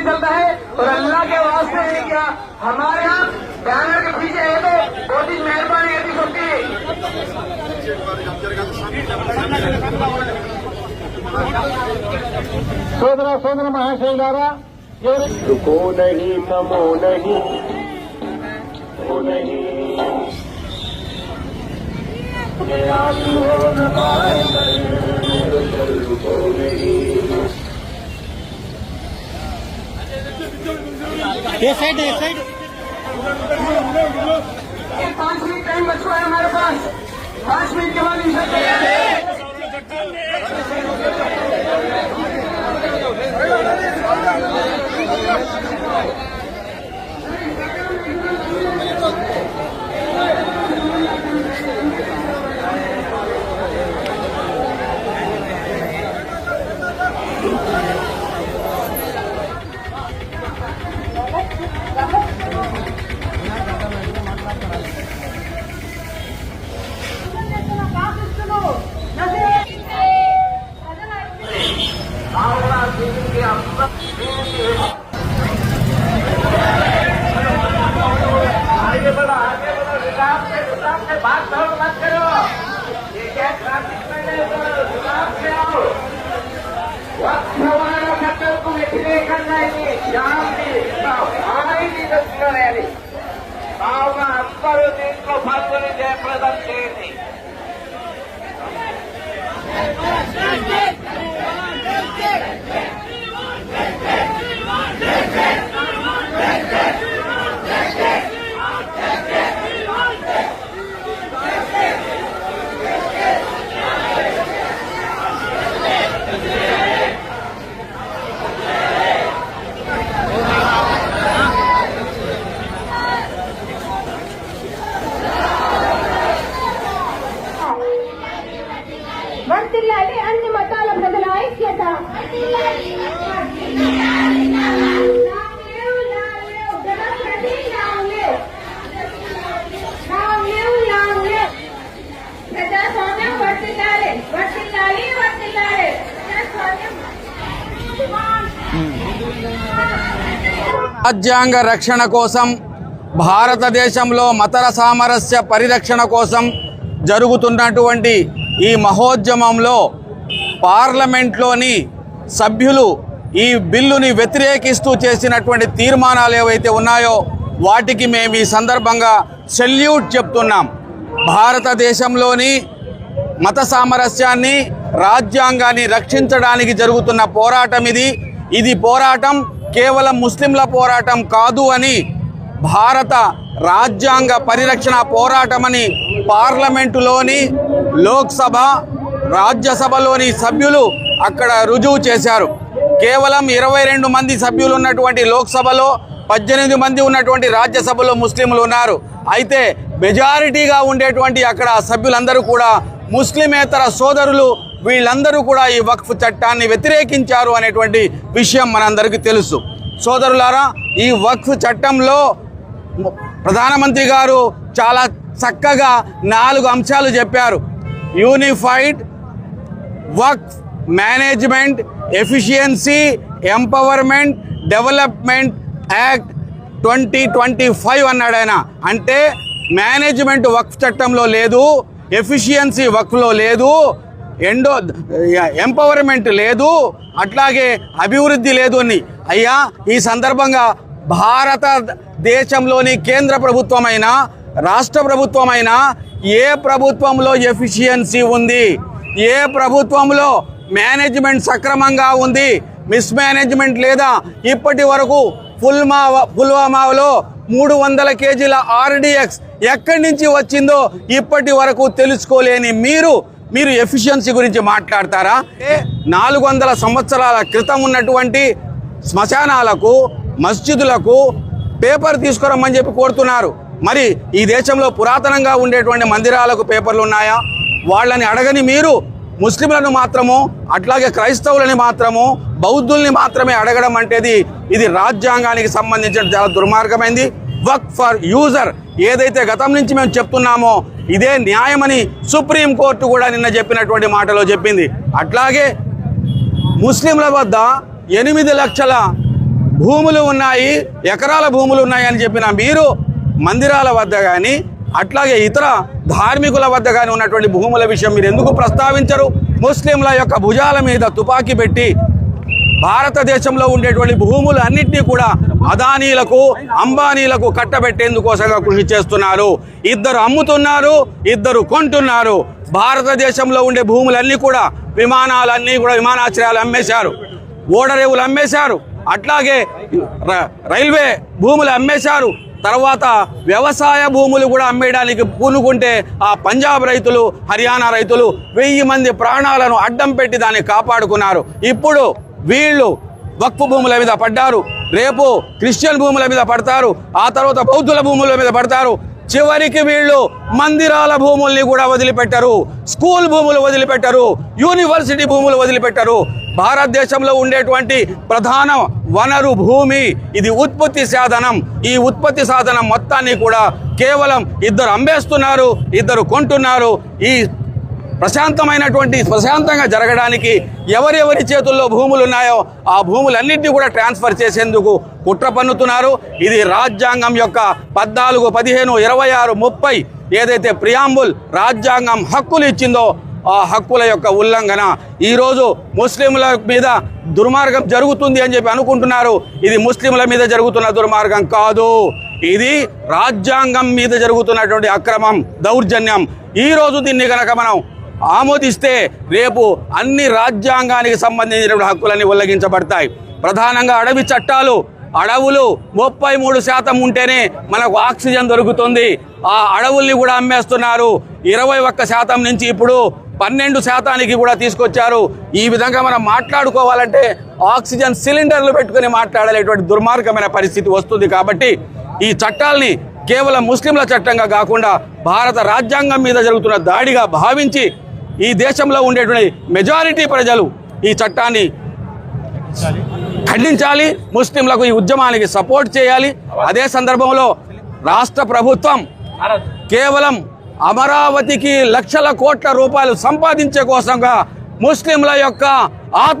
भी चलता है और अल्लाह के वास्ते ये क्या। हमारे यहाँ बैनर के पीछे है तो बहुत ही मेहरबानी है सबकी। सोदरा सोदरा महाशैलारा रुको नहीं ममो नहीं वो नहीं। रुको नहीं। ये साइड ये साइड पाँच मिनट टाइम बचवा है हमारे पास पाँच मिनट के बाद ये क्या ट्रैफिक में नहीं करो हिसाब से आओ वक्त हमारा खतर को इतने करना है రాజ్యాంగ రక్షణ కోసం భారతదేశంలో మతర సామరస్య పరిరక్షణ కోసం జరుగుతున్నటువంటి ఈ మహోద్యమంలో పార్లమెంట్లోని సభ్యులు ఈ బిల్లుని వ్యతిరేకిస్తూ చేసినటువంటి తీర్మానాలు ఏవైతే ఉన్నాయో వాటికి మేము ఈ సందర్భంగా సెల్యూట్ చెప్తున్నాం. భారతదేశంలోని మత సామరస్యాన్ని రాజ్యాంగాన్ని రక్షించడానికి జరుగుతున్న పోరాటం ఇది. ఇది పోరాటం కేవలం ముస్లింల పోరాటం కాదు అని భారత రాజ్యాంగ పరిరక్షణ పోరాటమని పార్లమెంటులోని లోక్సభ రాజ్యసభలోని సభ్యులు అక్కడ రుజువు చేశారు. కేవలం ఇరవై రెండు మంది సభ్యులు ఉన్నటువంటి లోక్సభలో పద్దెనిమిది మంది ఉన్నటువంటి రాజ్యసభలో ముస్లింలు ఉన్నారు. అయితే మెజారిటీగా ఉండేటువంటి అక్కడ సభ్యులందరూ కూడా ముస్లిమేతర సోదరులు వీళ్ళందరూ కూడా ఈ వక్ఫ్ చట్టాన్ని వ్యతిరేకించారు అనేటువంటి విషయం మనందరికీ తెలుసు. సోదరులారా ఈ వక్ఫ్ చట్టంలో ప్రధానమంత్రి గారు చాలా చక్కగా నాలుగు అంశాలు చెప్పారు. Unified work management efficiency empowerment development act twenty twenty five అన్నాడు ఆయన. అంటే మేనేజ్మెంట్ వక్ఫ్ చట్టంలో లేదు ఎఫిషియన్సీ వక్ఫ్లో లేదు ఎండో ఎంపవర్మెంట్ లేదు అట్లాగే అభివృద్ధి లేదు అని. అయ్యా ఈ సందర్భంగా భారత దేశంలోని కేంద్ర ప్రభుత్వమైనా రాష్ట్ర ప్రభుత్వమైనా ఏ ప్రభుత్వంలో ఎఫిషియన్సీ ఉంది? ఏ ప్రభుత్వంలో మేనేజ్మెంట్ సక్రమంగా ఉంది? మిస్ మేనేజ్మెంట్ లేదా? ఇప్పటి వరకు పుల్మా పుల్వామాలో మూడు వందల కేజీల ఆర్డిఎక్స్ ఎక్కడి నుంచి వచ్చిందో ఇప్పటి వరకు తెలుసుకోలేని మీరు మీరు ఎఫిషియన్సీ గురించి మాట్లాడతారా? ఏ నాలుగు వందల సంవత్సరాల క్రితం ఉన్నటువంటి శ్మశానాలకు మస్జిదులకు పేపర్ తీసుకురమ్మని చెప్పి కోరుతున్నారు. మరి ఈ దేశంలో పురాతనంగా ఉండేటువంటి మందిరాలకు పేపర్లు ఉన్నాయా? వాళ్ళని అడగని మీరు ముస్లింలను మాత్రము అట్లాగే క్రైస్తవులని మాత్రము బౌద్ధుల్ని మాత్రమే అడగడం అంటేది ఇది రాజ్యాంగానికి సంబంధించిన చాలా దుర్మార్గమైంది. వర్క్ ఫర్ యూజర్ ఏదైతే గతం నుంచి మేము చెప్తున్నామో ఇదే న్యాయమని సుప్రీంకోర్టు కూడా నిన్న చెప్పినటువంటి మాటలో చెప్పింది. అట్లాగే ముస్లింల వద్ద ఎనిమిది లక్షల భూములు ఉన్నాయి ఎకరాల భూములు ఉన్నాయి అని చెప్పిన మీరు మందిరాల వద్ద కానీ అట్లాగే ఇతర ధార్మికుల వద్ద కానీ ఉన్నటువంటి భూముల విషయం మీరు ఎందుకు ప్రస్తావించరు? ముస్లింల యొక్క భుజాల మీద తుపాకీ పెట్టి భారతదేశంలో ఉండేటువంటి భూములు అన్నింటినీ కూడా అదానీలకు అంబానీలకు కట్టబెట్టేందుకోసంగా కృషి చేస్తున్నారు. ఇద్దరు అమ్ముతున్నారు ఇద్దరు కొంటున్నారు. భారతదేశంలో ఉండే భూములన్నీ కూడా విమానాలన్నీ కూడా విమానాశ్రయాలు అమ్మేశారు. ఓడరేవులు అమ్మేశారు. అట్లాగే రైల్వే భూములు అమ్మేశారు. తర్వాత వ్యవసాయ భూములు కూడా అమ్మేయడానికి పూనుకుంటే ఆ పంజాబ్ రైతులు హర్యానా రైతులు వెయ్యి మంది ప్రాణాలను అడ్డం పెట్టి దాన్ని కాపాడుకున్నారు. ఇప్పుడు వీళ్ళు వక్ఫ్ భూముల మీద పడ్డారు. రేపు క్రిస్టియన్ భూముల మీద పడతారు. ఆ తర్వాత బౌద్ధుల భూముల మీద పడతారు. చివరికి వీళ్ళు మందిరాల భూముల్ని కూడా వదిలిపెట్టరు. స్కూల్ భూములు వదిలిపెట్టరు. యూనివర్సిటీ భూములు వదిలిపెట్టరు. భారతదేశంలో ఉండేటువంటి ప్రధాన వనరు భూమి ఇది ఉత్పత్తి సాధనం. ఈ ఉత్పత్తి సాధనం మొత్తాన్ని కూడా కేవలం ఇద్దరు అమ్మేస్తున్నారు ఇద్దరు కొంటున్నారు. ఈ ప్రశాంతమైనటువంటి ప్రశాంతంగా జరగడానికి ఎవరెవరి చేతుల్లో భూములు ఉన్నాయో ఆ భూములన్నింటినీ కూడా ట్రాన్స్ఫర్ చేసేందుకు కుట్ర పన్నుతున్నారు. ఇది రాజ్యాంగం యొక్క పద్నాలుగు పదిహేను ఇరవై ఆరు ముప్పై ఏదైతే ప్రియాంబుల్ రాజ్యాంగం హక్కులు ఇచ్చిందో ఆ హక్కుల యొక్క ఉల్లంఘన ఈరోజు ముస్లింల మీద దుర్మార్గం జరుగుతుంది అని చెప్పి అనుకుంటున్నారు. ఇది ముస్లింల మీద జరుగుతున్న దుర్మార్గం కాదు. ఇది రాజ్యాంగం మీద జరుగుతున్నటువంటి అక్రమం దౌర్జన్యం. ఈ రోజు దీన్ని కనుక మనం ఆమోదిస్తే రేపు అన్ని రాజ్యాంగానికి సంబంధించిన హక్కులన్నీ ఉల్లంఘించబడతాయి. ప్రధానంగా అడవి చట్టాలు అడవులు ముప్పై మూడు శాతం ఉంటేనే మనకు ఆక్సిజన్ దొరుకుతుంది. ఆ అడవుల్ని కూడా అమ్మేస్తున్నారు. ఇరవై ఒక్క శాతం నుంచి ఇప్పుడు పన్నెండు శాతానికి కూడా తీసుకొచ్చారు. ఈ విధంగా మనం మాట్లాడుకోవాలంటే ఆక్సిజన్ సిలిండర్లు పెట్టుకుని మాట్లాడలేటువంటి దుర్మార్గమైన పరిస్థితి వస్తుంది కాబట్టి ఈ చట్టాల్ని కేవలం ముస్లింల చట్టంగా కాకుండా భారత రాజ్యాంగం మీద జరుగుతున్న దాడిగా భావించి ఈ దేశంలో ఉండేటువంటి మెజారిటీ ప్రజలు ఈ చట్టాన్ని ఖండించాలి. ముస్లింలకు ఈ ఉద్యమానికి సపోర్ట్ చేయాలి. అదే సందర్భంలో రాష్ట్ర ప్రభుత్వం కేవలం అమరావతికి లక్షల కోట్ల రూపాయలు సంపాదించే కోసంగా ముస్లింల యొక్క ఆత్మ